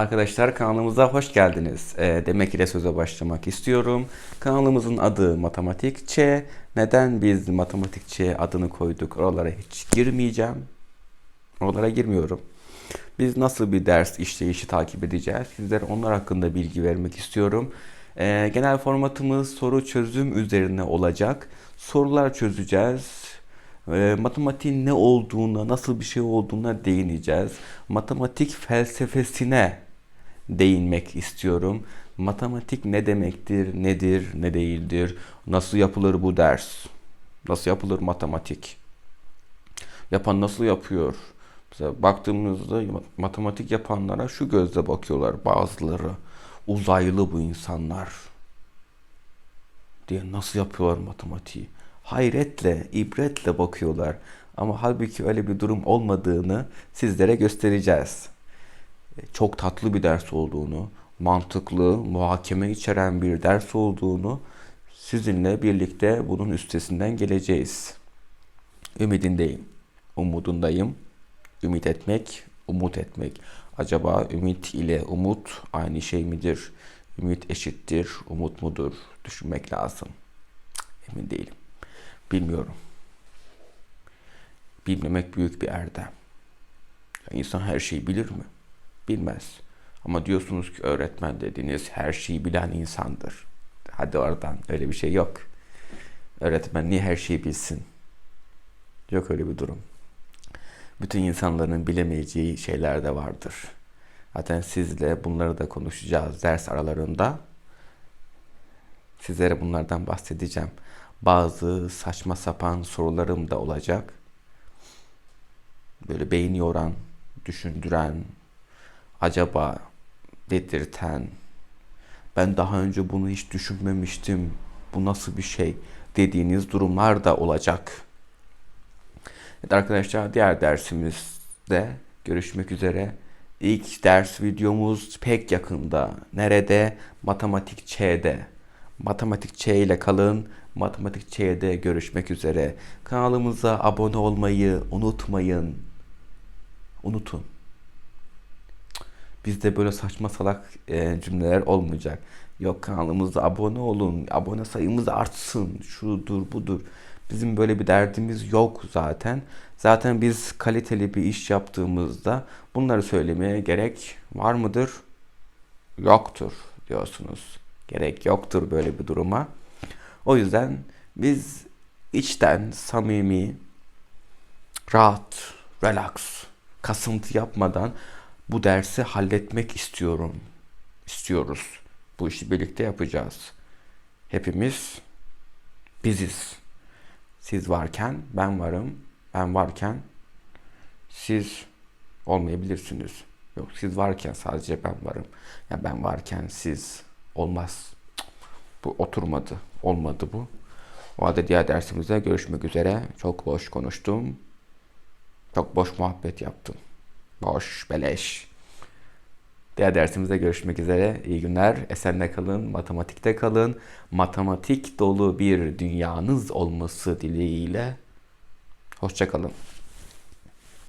Arkadaşlar kanalımıza hoş geldiniz. Ee, demek ile söze başlamak istiyorum. Kanalımızın adı Matematikçe. Neden biz Matematikçe adını koyduk? Oralara hiç girmeyeceğim. Oralara girmiyorum. Biz nasıl bir ders işleyişi takip edeceğiz? Sizlere onlar hakkında bilgi vermek istiyorum. Ee, genel formatımız soru çözüm üzerine olacak. Sorular çözeceğiz. E, matematiğin ne olduğuna, nasıl bir şey olduğuna değineceğiz. Matematik felsefesine değinmek istiyorum. Matematik ne demektir, nedir, ne değildir, nasıl yapılır bu ders, nasıl yapılır matematik, yapan nasıl yapıyor. Mesela baktığımızda matematik yapanlara şu gözle bakıyorlar bazıları. Uzaylı bu insanlar diye nasıl yapıyorlar matematiği hayretle, ibretle bakıyorlar. Ama halbuki öyle bir durum olmadığını sizlere göstereceğiz. Çok tatlı bir ders olduğunu, mantıklı, muhakeme içeren bir ders olduğunu sizinle birlikte bunun üstesinden geleceğiz. Ümidindeyim, umudundayım. Ümit etmek, umut etmek. Acaba ümit ile umut aynı şey midir? Ümit eşittir, umut mudur? Düşünmek lazım. Emin değilim. Bilmiyorum. Bilmemek büyük bir erdem. İnsan her şeyi bilir mi? Bilmez. Ama diyorsunuz ki öğretmen dediğiniz her şeyi bilen insandır. Hadi oradan öyle bir şey yok. Öğretmen niye her şeyi bilsin? Yok öyle bir durum. Bütün insanların bilemeyeceği şeyler de vardır. Zaten sizle bunları da konuşacağız ders aralarında. Sizlere bunlardan bahsedeceğim bazı saçma sapan sorularım da olacak. Böyle beyni yoran, düşündüren, acaba dedirten, ben daha önce bunu hiç düşünmemiştim, bu nasıl bir şey dediğiniz durumlar da olacak. Evet arkadaşlar diğer dersimizde görüşmek üzere. İlk ders videomuz pek yakında. Nerede? Matematik Ç'de. Matematik Ç ile kalın. Matematik Ç'de görüşmek üzere. Kanalımıza abone olmayı unutmayın. Unutun. Bizde böyle saçma salak e, cümleler olmayacak. Yok kanalımıza abone olun. Abone sayımız artsın. Şudur budur. Bizim böyle bir derdimiz yok zaten. Zaten biz kaliteli bir iş yaptığımızda bunları söylemeye gerek var mıdır? Yoktur diyorsunuz. Gerek yoktur böyle bir duruma. O yüzden biz içten samimi, rahat, relax, kasıntı yapmadan bu dersi halletmek istiyorum. İstiyoruz. Bu işi birlikte yapacağız. Hepimiz biziz. Siz varken ben varım. Ben varken siz olmayabilirsiniz. Yok siz varken sadece ben varım. Ya ben varken siz olmaz. Bu oturmadı. Olmadı bu. O halde diğer dersimizde görüşmek üzere. Çok boş konuştum. Çok boş muhabbet yaptım. Boş, beleş. Diğer dersimizde görüşmek üzere. İyi günler. Esenle kalın, matematikte kalın. Matematik dolu bir dünyanız olması dileğiyle. Hoşçakalın.